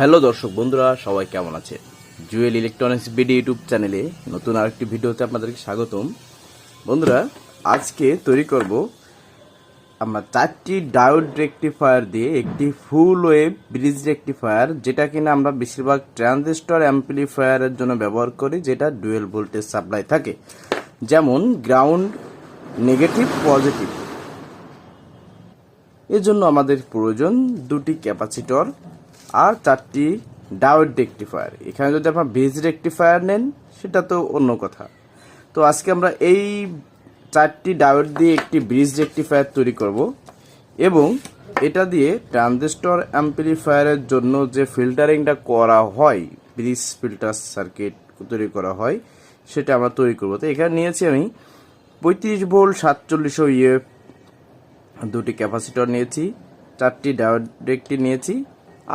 Hello দর্শক বন্ধুরা, সবাই কেমন আছে? জুয়েল ইলেকট্রনিক্স বিডি ইউটিউব চ্যানেলে নতুন আরেকটি ভিডিওতে আপনাদেরকে স্বাগতম। বন্ধুরা, আজকে তৈরি করব আমরা চারটি ডায়োড রেকটিফায়ার দিয়ে একটি ফুল ওয়েভ ব্রিজ রেকটিফায়ার, যেটা কিনা আমরা বেশিরভাগ ট্রানজিস্টর অ্যাম্পলিফায়ারের জন্য ব্যবহার করি, যেটা ডুয়েল ভোল্টেজ সাপ্লাই থাকে। যেমন গ্রাউন্ড নেগেটিভ, পজিটিভ। এর জন্য আমাদের প্রয়োজন দুটি ক্যাপাসিটর। আর চারটি ডায়োড রেকটিফায়ার। এখানে যদি আপনার বেজ রেকটিফায়ার নেন, সেটা তো অন্য কথা। তো আজকে আমরা এই চারটি ডায়োড দিয়ে একটি ব্রিজ রেকটিফায়ার তৈরি করব এবং এটা দিয়ে ট্রানজিস্টর অ্যাম্পলিফায়ারের জন্য যে ফিল্টারিংটা করা হয়, ব্রিজ ফিল্টার সার্কিট তৈরি করা হয়, সেটা আমরা তৈরি করব। তো এখানে নিয়েছি আমি পঁয়ত্রিশ ভোল্ট সাতচল্লিশশো ইয়ে দুটি ক্যাপাসিটর নিয়েছি, চারটি ডায়োড একটি নিয়েছি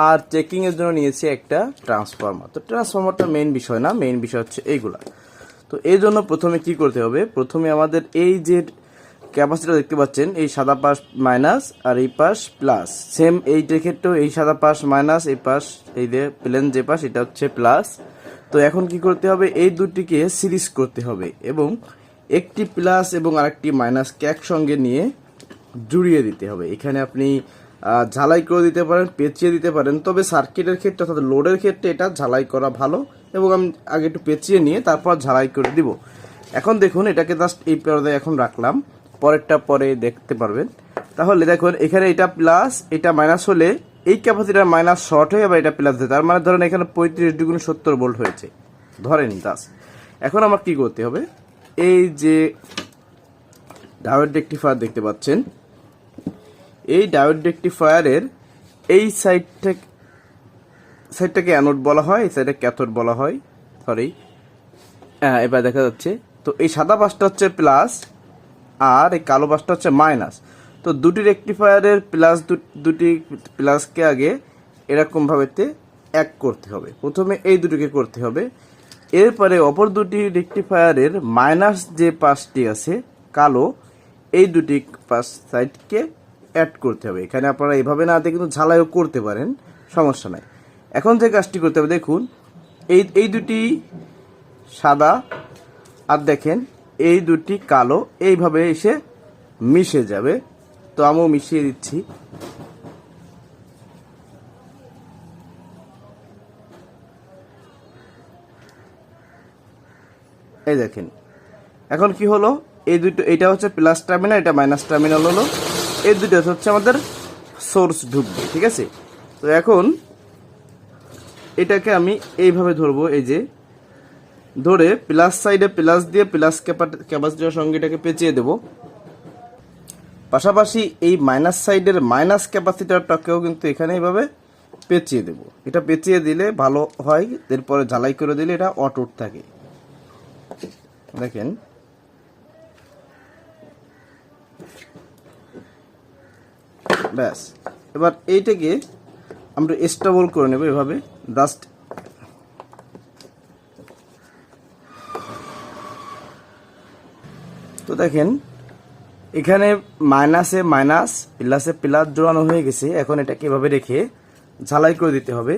আর চেকিং এর জন্য নিয়েছি একটা ট্রান্সফর্মার তো ট্রান্সফর্মারটা মেইন বিষয় না মেইন বিষয় হচ্ছে এইগুলা। তো এই জন্য প্রথমে কি করতে হবে? প্রথমে আমাদের এই যে ক্যাপাসিটর দেখতে পাচ্ছেন, এই সাদা পাশ মাইনাস আর এই পাশ প্লাস সেম এইটার ক্ষেত্রেও এই সাদা পাশ মাইনাস এই পাশ, এই যে প্লেন যে পাশ, এটা হচ্ছে প্লাস তো এখন কি করতে হবে? এই দুটিকে সিরিজ করতে হবে এবং একটি প্লাস এবং আরেকটি মাইনাসকে একসঙ্গে নিয়ে জুড়িয়ে দিতে হবে। এখানে আপনি ঝালাই করে দিতে পারেন, পেঁচিয়ে দিতে পারেন। তবে সার্কিটের ক্ষেত্রে অর্থাৎ লোডের ক্ষেত্রে এটা ঝালাই করা ভালো এবং আমি আগে একটু পেঁচিয়ে নিয়ে তারপর ঝালাই করে দিব। এখন দেখুন, এটাকে জাস্ট এই পর্দায় এখন রাখলাম। পরেরটা পরে দেখতে পারবেন। তাহলে দেখুন, এখানে এটা প্লাস এটা মাইনাস হলে এই ক্যাপাসিটার মাইনাস শর্ট হয়ে আবার এটা প্লাস দেয় তার মানে ধরেন এখানে পঁয়ত্রিশ ডিগ্রি সত্তর ভোল্ট হয়েছে। ধরেন দাস এখন আমার কি করতে হবে? এই যে ডায়োড রেকটিফায়ার দেখতে পাচ্ছেন এই ডায়োড রেকটিফায়ারের এই সাইডটা সাইডটাকে অ্যানোড বলা হয়, এই সাইডে ক্যাথোড বলা হয় সরি হ্যাঁ এবার দেখা যাচ্ছে। তো এই সাদা পাশটা হচ্ছে প্লাস, আর এই কালো পাশটা হচ্ছে মাইনাস। তো দুটি রেকটিফায়ারের প্লাস দুটি প্লাসকে আগে এরকমভাবেতে এক করতে হবে। প্রথমে এই দুটিকে করতে হবে। এরপরে অপর দুটি রেকটিফায়ারের মাইনাস যে পাশটি আছে, কালো, এই দুটি পাশ সাইডকে অ্যাড করতে হবে। এখানে আপনারা এভাবে না দিয়ে কিন্তু ঝালাইও করতে পারেন, সমস্যা নাই। এখন যে কাজটি করতে হবে, দেখুন, এই এই দুটি সাদা, আর দেখেন, এই দুটি কালো, এইভাবে এসে মিশে যাবে। তো আমিও মিশিয়ে দিচ্ছি। এই দেখেন, এখন কি হলো? এই দুটো, এটা হচ্ছে প্লাস টার্মিনাল, এটা মাইনাস টার্মিনাল হলো। এই দুটো হচ্ছে আমাদের সোর্স ঢুকবে, ঠিক আছে? তো এখন এটাকে আমি এইভাবে ধরবো, এই যে ধরে প্লাস সাইডে প্লাস দিয়ে প্লাস ক্যাপাসিটির সঙ্গে এটাকে পেঁচিয়ে দেব। পাশাপাশি এই মাইনাস সাইডের মাইনাস ক্যাপাসিটারটাকেও কিন্তু এখানে এইভাবে পেঁচিয়ে দেব। এটা পেঁচিয়ে দিলে ভালো হয়, এরপরে ঝালাই করে দিলে এটা অটুট থাকে। দেখেন ব্যাস। এবার এইটাকে আমরা স্টেবল করে নেব এভাবে জাস্ট তো দেখেন, এখানে মাইনাসে মাইনাস প্লাসে প্লাস জোড়ানো হয়ে গেছে। এখন এটাকে এভাবে রেখে ঝালাই করে দিতে হবে।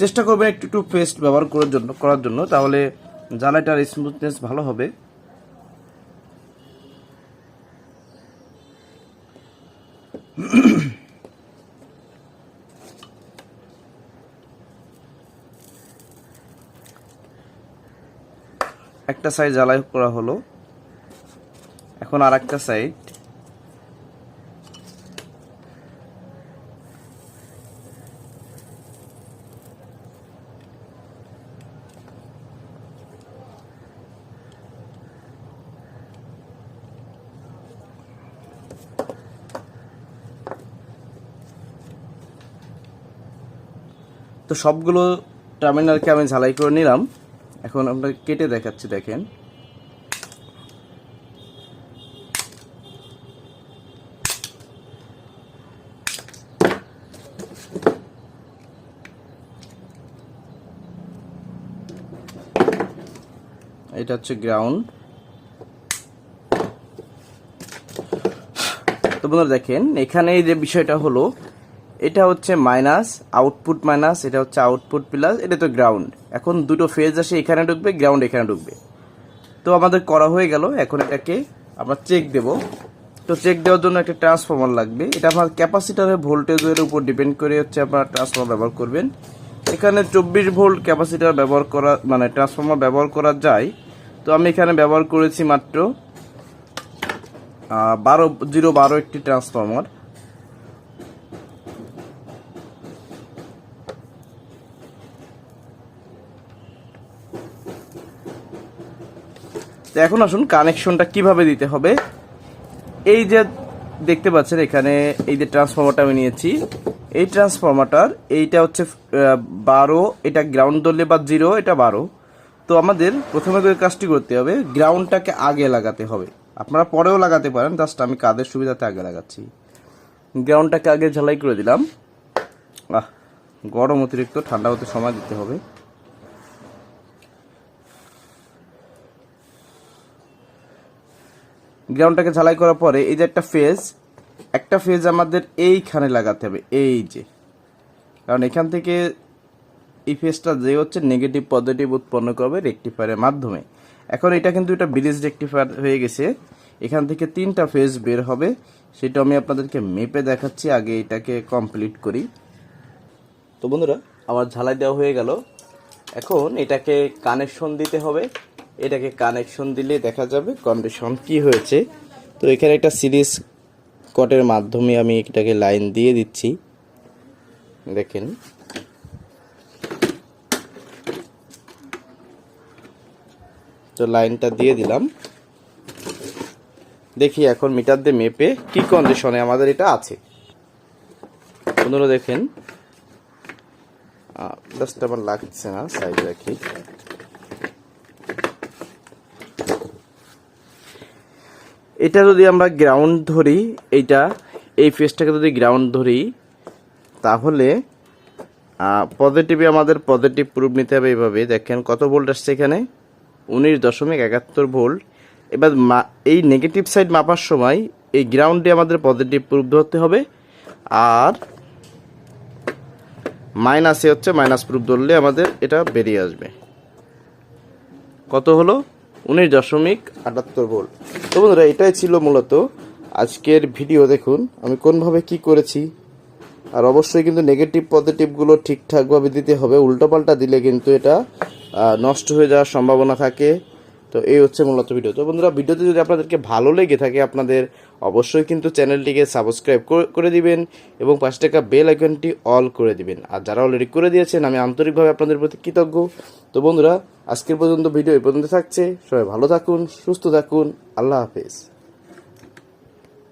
চেষ্টা করবেন একটু একটু পেস্ট ব্যবহার করার জন্য করার জন্য, তাহলে জ্বালাইটার স্মুথনেস ভালো হবে। একটা সাইড জ্বালাই করা হলো। এখন আর একটা সাইড তো সবগুলো টার্মিনালকে আমি ঝালাই করে নিলাম। এখন আমরা কেটে দেখাচ্ছি, দেখেন। এটা হচ্ছে গ্রাউন্ড তো বন্ধুরা দেখেন, এখানে যে বিষয়টা হলো এটা হচ্ছে মাইনাস আউটপুট মাইনাস এটা হচ্ছে আউটপুট প্লাস এটা তো গ্রাউন্ড এখন দুটো ফেজ আসে, এখানে ঢুকবে গ্রাউন্ড এখানে ঢুকবে। তো আমাদের করা হয়ে গেল, এখন এটাকে আমরা চেক দেব। তো চেক দেওয়ার জন্য একটা ট্রান্সফর্মার লাগবে। এটা আমার ক্যাপাসিটারের ভোল্টেজের উপর ডিপেন্ড করে হচ্ছে আপনারা ট্রান্সফর্মার ব্যবহার করবেন। এখানে চব্বিশ ভোল্ট ক্যাপাসিটার ব্যবহার করা মানে ট্রান্সফর্মার ব্যবহার করা যায়। তো আমি এখানে ব্যবহার করেছি মাত্র বারো জিরো বারো একটি ট্রান্সফর্মার তো এখন আসুন কানেকশনটা কীভাবে দিতে হবে। এই যে দেখতে পাচ্ছেন এখানে এই যে ট্রান্সফর্মারটা আমি নিয়েছি। এই ট্রান্সফর্মারটার এইটা হচ্ছে বারো, এটা গ্রাউন্ড ধরলে বা জিরো এটা বারো। তো আমাদের প্রথমে কাজটি করতে হবে গ্রাউন্ডটাকে আগে লাগাতে হবে। আপনারা পরেও লাগাতে পারেন জাস্ট আমি কাদের সুবিধাতে আগে লাগাচ্ছি। গ্রাউন্ডটাকে আগে ঝালাই করে দিলাম। আহ, গরম অতিরিক্ত, ঠান্ডা হতে সময় দিতে হবে। গ্রাউন্ডটাকে ঝালাই করার পরে এই যে একটা ফেজ একটা ফেজ আমাদের এইখানে লাগাতে হবে, এই যে। কারণ এখান থেকে এই ফেজটা যে হচ্ছে নেগেটিভ পজিটিভ উৎপন্ন করবে রেকটিফায়ারের মাধ্যমে। এখন এটা কিন্তু এটা ব্রিজ রেকটিফায়ার হয়ে গেছে। এখান থেকে তিনটা ফেজ বের হবে। সেটা আমি আপনাদেরকে মেপে দেখাচ্ছি, আগে এটাকে কমপ্লিট করি। তো বন্ধুরা আমার ঝালাই দেওয়া হয়ে গেল। এখন এটাকে কানেকশন দিতে হবে। এটাকে কানেকশন দিলে দেখা যাবে কন্ডিশন কি হয়েছে। তো এখানে একটা সিরিজ কটের মাধ্যমে আমি এটাকে লাইন দিয়ে দিচ্ছি। দেখেন। তো লাইনটা দিয়ে দিলাম। দেখি এখন মিটার দিয়ে মেপে কি কন্ডিশনে আমাদের এটা আছে। বন্ধুরা দেখেন। জাস্ট আমার লাগছে না সাইড রাখি। এটা যদি আমরা গ্রাউন্ড ধরি, এইটা, এই ফেসটাকে যদি গ্রাউন্ড ধরি, তাহলে পজিটিভে আমাদের পজিটিভ প্রুফ নিতে হবে এইভাবে। দেখেন কত ভোল্ট আসছে এখানে? উনিশ দশমিক একাত্তর ভোল্ট এবার এই নেগেটিভ সাইড মাপার সময় এই গ্রাউন্ডে আমাদের পজিটিভ প্রুফ ধরতে হবে। আর মাইনাসে হচ্ছে মাইনাস প্রুফ ধরলে আমাদের এটা বেরিয়ে আসবে। কত হলো? উনিশ দশমিক আটাত্তর ভোল্ট। তো বন্ধুরা, এটাই ছিল মূলত আজকের ভিডিও। দেখুন, আমি কোনভাবে কি করেছি? আর অবশ্যই কিন্তু নেগেটিভ পজিটিভগুলো ঠিকঠাকভাবে দিতে হবে। উল্টোপাল্টা দিলে কিন্তু এটা নষ্ট হয়ে যাওয়ার সম্ভাবনা থাকে। তো এই হচ্ছে মূলত ভিডিও তো বন্ধুরা ভিডিওতে যদি আপনাদেরকে ভালো লেগে থাকে, আপনাদের অবশ্যই কিন্তু চ্যানেলটিকে সাবস্ক্রাইব করে দিবেন এবং পাঁচ টাকা বেল আইকনটি অল করে দিবেন। আর যারা অলরেডি করে দিয়েছেন, আমি আন্তরিকভাবে আপনাদের প্রতি কৃতজ্ঞ। তো বন্ধুরা, আজকের পর্যন্ত ভিডিও এই পর্যন্ত থাকছে। সবাই ভালো থাকুন, সুস্থ থাকুন। আল্লাহ হাফেজ।